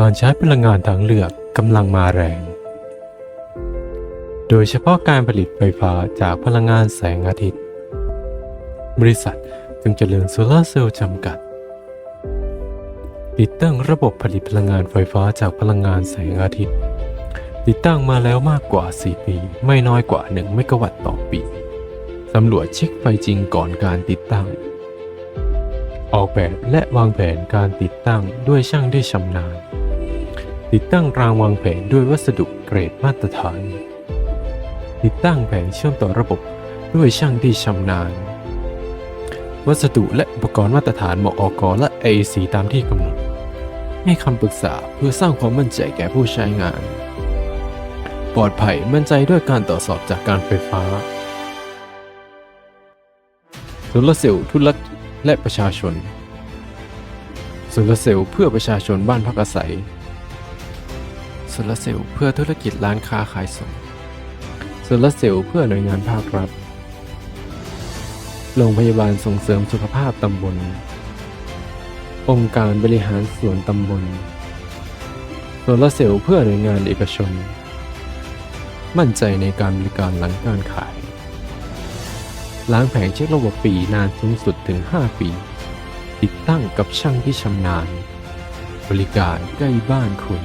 การใช้พลังงานทางเลือกกำลังมาแรง โดยเฉพาะการผลิตไฟฟ้าจากพลังงานแสงอาทิตย์ บริษัทจึงเจริญโซลาเซลล์จำกัด ติดตั้งระบบผลิตพลังงานไฟฟ้าจากพลังงานแสงอาทิตย์ ติดตั้งมาแล้วมากกว่า 4 ปี ไม่น้อยกว่า 1 เมกะวัตต์ต่อปีสำรวจเช็คไฟจริงก่อนการติดตั้ง ออกแบบและวางแผนการติดตั้งด้วยช่างที่ชำนาญ ติดตั้งรางวางแผนด้วยวัสดุเกรดมาตรฐาน ติดตั้งแผงเชื่อมต่อระบบด้วยช่างที่ชำนาญ วัสดุและอุปกรณ์มาตรฐานเหมาะอกและ AEC ตามที่กำหนด ให้คำปรึกษาเพื่อสร้างความมั่นใจแก่ผู้ใช้งาน ปลอดภัยมั่นใจด้วยการตรวจสอบจากการไฟฟ้าโซลาเซลล์ธุรกิจและประชาชนโซลาเซลล์เพื่อประชาชนบ้านพักอาศัย โซลาร์เซลล์เพื่อธุรกิจร้านค้าขายส่งโซลาร์เซลล์เพื่อหน่วยงานภาครัฐ โรงพยาบาลส่งเสริมสุขภาพตำบล องค์การบริหารส่วนตำบลโซลาร์เซลล์เพื่อหน่วยงานเอกชน มั่นใจในการบริการหลังการขาย ล้างแผงเช็คระบบปีนานสูงสุดถึง 5 ปี ติดตั้งกับช่างที่ชำนาญ บริการใกล้บ้านคุณ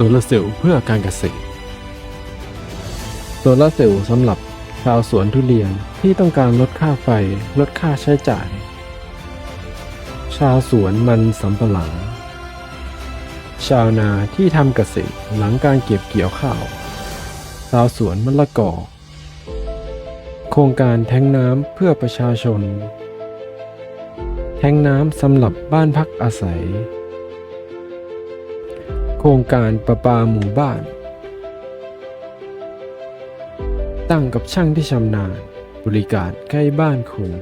โซลาเซลล์เพื่อการเกษตร โซลาเซลล์สำหรับชาวสวนทุเรียนที่ต้องการลดค่าไฟลดค่าใช้จ่าย ชาวสวนมันสำปะหลัง ชาวนาที่ทำเกษตรหลังการเก็บเกี่ยวข้าว ชาวสวนมะละกอ โครงการแท้งน้ำเพื่อประชาชน แท้งน้ำสำหรับบ้านพักอาศัย โครงการประปาหมู่บ้าน ตั้งกับช่างที่ชำนาญ บริการใกล้บ้านคุณ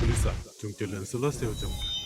บริษัทจงเจริญโซลาร์เซลล์จำกัด